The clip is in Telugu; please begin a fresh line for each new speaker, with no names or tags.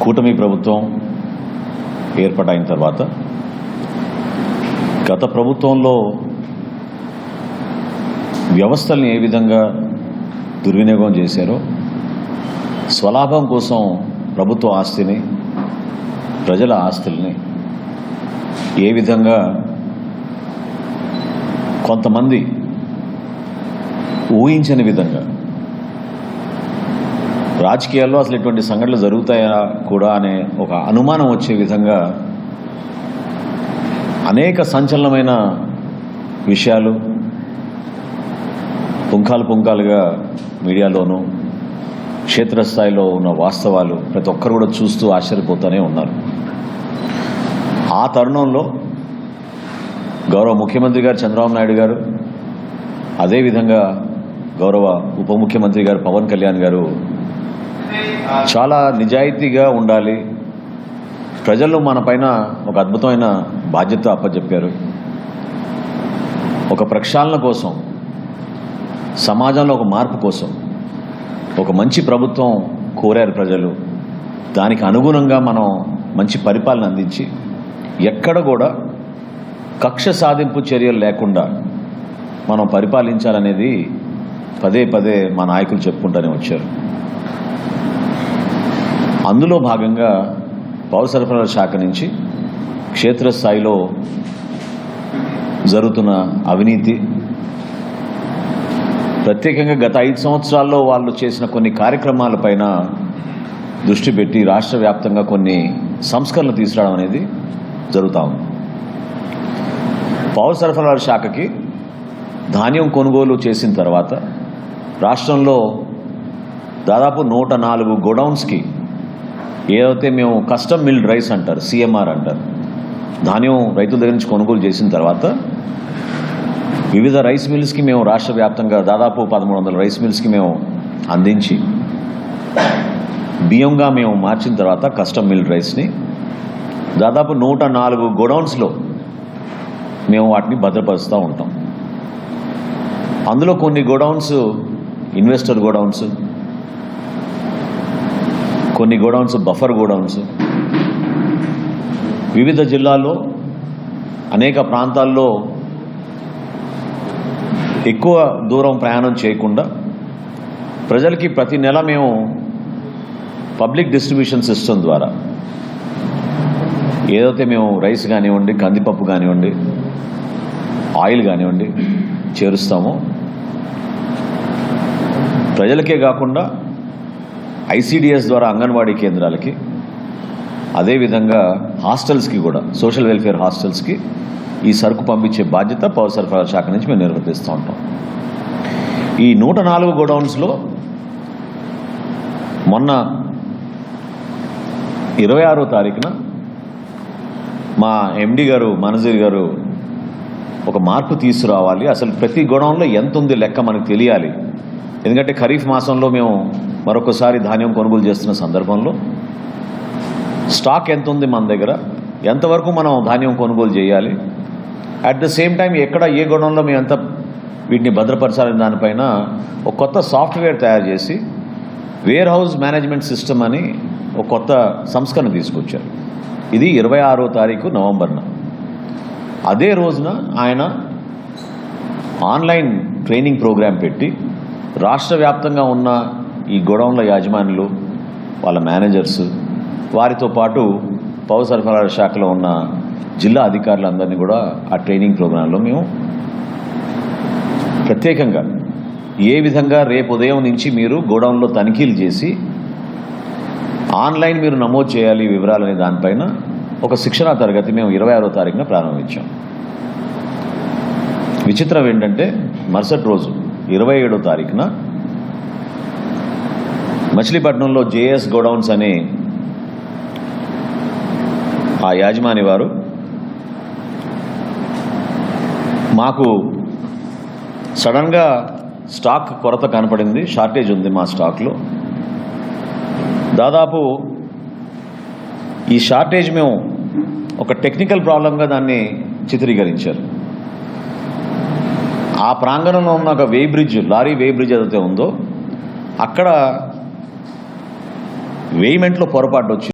కూటమి ప్రభుత్వం ఏర్పాటైన తర్వాత గత ప్రభుత్వంలో వ్యవస్థల్ని ఏ విధంగా దుర్వినియోగం చేశారో స్వలాభం కోసం ప్రభుత్వ ఆస్తిని ప్రజల ఆస్తుల్ని ఏ విధంగా కొంతమంది ఊహించని విధంగా రాజకీయాల్లో అసలు ఇటువంటి సంఘటనలు జరుగుతాయా కూడా అనే ఒక అనుమానం వచ్చే విధంగా అనేక సంచలనమైన విషయాలు పుంఖాలు పుంఖాలుగా మీడియాలోనూ క్షేత్రస్థాయిలో ఉన్న వాస్తవాలు ప్రతి ఒక్కరు కూడా చూస్తూ ఆశ్చర్యపోతూనే ఉన్నారు. ఆ తరుణంలో గౌరవ ముఖ్యమంత్రి గారు చంద్రబాబు నాయుడు గారు అదేవిధంగా గౌరవ ఉప ముఖ్యమంత్రి గారు పవన్ కళ్యాణ్ గారు చాలా నిజాయితీగా ఉండాలి. ప్రజలు మన పైన ఒక అద్భుతమైన బాధ్యత అప్పచెప్పారు ఒక ప్రక్షాళన కోసం సమాజంలో ఒక మార్పు కోసం ఒక మంచి ప్రభుత్వం కోరారు ప్రజలు. దానికి అనుగుణంగా మనం మంచి పరిపాలన అందించి ఎక్కడ కూడా కక్ష సాధింపు చర్యలు లేకుండా మనం పరిపాలించాలనేది పదే పదే మా నాయకులు చెప్పుకుంటూనే వచ్చారు. అందులో భాగంగా పౌర సరఫరాల శాఖ నుంచి క్షేత్రస్థాయిలో జరుగుతున్న అవినీతి ప్రత్యేకంగా గత ఐదు సంవత్సరాల్లో వాళ్ళు చేసిన కొన్ని కార్యక్రమాలపైన దృష్టి పెట్టి రాష్ట్ర వ్యాప్తంగా కొన్ని సంస్కరణలు తీసుకురావడం అనేది జరుగుతూ ఉంది. పౌర సరఫరాల శాఖకి ధాన్యం కొనుగోలు చేసిన తర్వాత రాష్ట్రంలో దాదాపు నూట నాలుగు గోడౌన్స్కి ఏదైతే మేము కస్టమ్ మిల్డ్ రైస్ అంటారు సిఎంఆర్ అంటారు ధాన్యం రైతుల దగ్గర నుంచి కొనుగోలు చేసిన తర్వాత వివిధ రైస్ మిల్స్కి మేము రాష్ట్ర వ్యాప్తంగా దాదాపు పదమూడు వందల రైస్ మిల్స్కి మేము అందించి బియ్యంగా మేము మార్చిన తర్వాత కస్టమ్ మిల్డ్ రైస్ని దాదాపు నూట నాలుగు గోడౌన్స్లో మేము వాటిని భద్రపరుస్తూ ఉంటాం. అందులో కొన్ని గోడౌన్స్ ఇన్వెస్టర్ గోడౌన్స్ కొన్ని గోడౌన్స్ బఫర్ గోడౌన్స్. వివిధ జిల్లాల్లో అనేక ప్రాంతాల్లో ఎక్కువ దూరం ప్రయాణం చేయకుండా ప్రజలకి ప్రతి నెల మేము పబ్లిక్ డిస్ట్రిబ్యూషన్ సిస్టమ్ ద్వారా ఏదైతే మేము రైస్ కానివ్వండి కందిపప్పు కానివ్వండి ఆయిల్ కానివ్వండి చేరుస్తామో ప్రజలకే కాకుండా ఐసిడిఎస్ ద్వారా అంగన్వాడీ కేంద్రాలకి అదేవిధంగా హాస్టల్స్కి కూడా సోషల్ వెల్ఫేర్ హాస్టల్స్కి ఈ సరుకు పంపించే బాధ్యత పౌర సరఫరాల శాఖ నుంచి మేము నిర్వర్తిస్తూ ఉంటాం. ఈ నూట నాలుగు గోడౌన్స్లో మొన్న ఇరవై ఆరో తారీఖున మా ఎండి గారు మనజీర్ గారు ఒక మార్పు తీసుకురావాలి. అసలు ప్రతి గోడౌన్లో ఎంత ఉంది లెక్క మనకు తెలియాలి. ఎందుకంటే ఖరీఫ్ మాసంలో మేము మరొకసారి ధాన్యం కొనుగోలు చేస్తున్న సందర్భంలో స్టాక్ ఎంత ఉంది మన దగ్గర? ఎంతవరకు మనం ధాన్యం కొనుగోలు చేయాలి? అట్ ద సేమ్ టైం ఎక్కడ ఏ గుణంలో మేము ఎంత వీటిని భద్రపరచాలని దానిపైన ఒక కొత్త సాఫ్ట్వేర్ తయారు చేసి వేర్ హౌస్ మేనేజ్మెంట్ సిస్టమ్ అని ఒక కొత్త సంస్కరణ తీసుకొచ్చారు. ఇది ఇరవై ఆరో తారీఖు నవంబర్న అదే రోజున ఆయన ఆన్లైన్ ట్రైనింగ్ ప్రోగ్రాం పెట్టి రాష్ట్ర వ్యాప్తంగా ఉన్న ఈ గోడౌన్ల యాజమానులు వాళ్ళ మేనేజర్స్ వారితో పాటు పౌర సరఫరాల శాఖలో ఉన్న జిల్లా అధికారులందరినీ కూడా ఆ ట్రైనింగ్ ప్రోగ్రాంలో మేము ప్రత్యేకంగా ఏ విధంగా రేపు ఉదయం నుంచి మీరు గోడౌన్లో తనిఖీలు చేసి ఆన్లైన్ మీరు నమోదు చేయాలి వివరాలనే దానిపైన ఒక శిక్షణా తరగతి మేము ఇరవై ఆరో తారీఖున ప్రారంభించాం. విచిత్రం ఏంటంటే మరుసటి రోజు ఇరవై ఏడో తారీఖున మచిలీపట్నంలో జేఎస్ గోడౌన్స్ అనే ఆ యాజమాని వారు మాకు సడన్గా స్టాక్ కొరత కనపడింది షార్టేజ్ ఉంది మా స్టాక్లో. దాదాపు ఈ షార్టేజ్ మేము ఒక టెక్నికల్ ప్రాబ్లంగా దాన్ని చిత్రీకరించారు. ఆ ప్రాంగణంలో ఉన్న ఒక weighbridge lorry weighbridge ఏదైతే ఉందో అక్కడ వేయిమెంట్లో పొరపాటు వచ్చి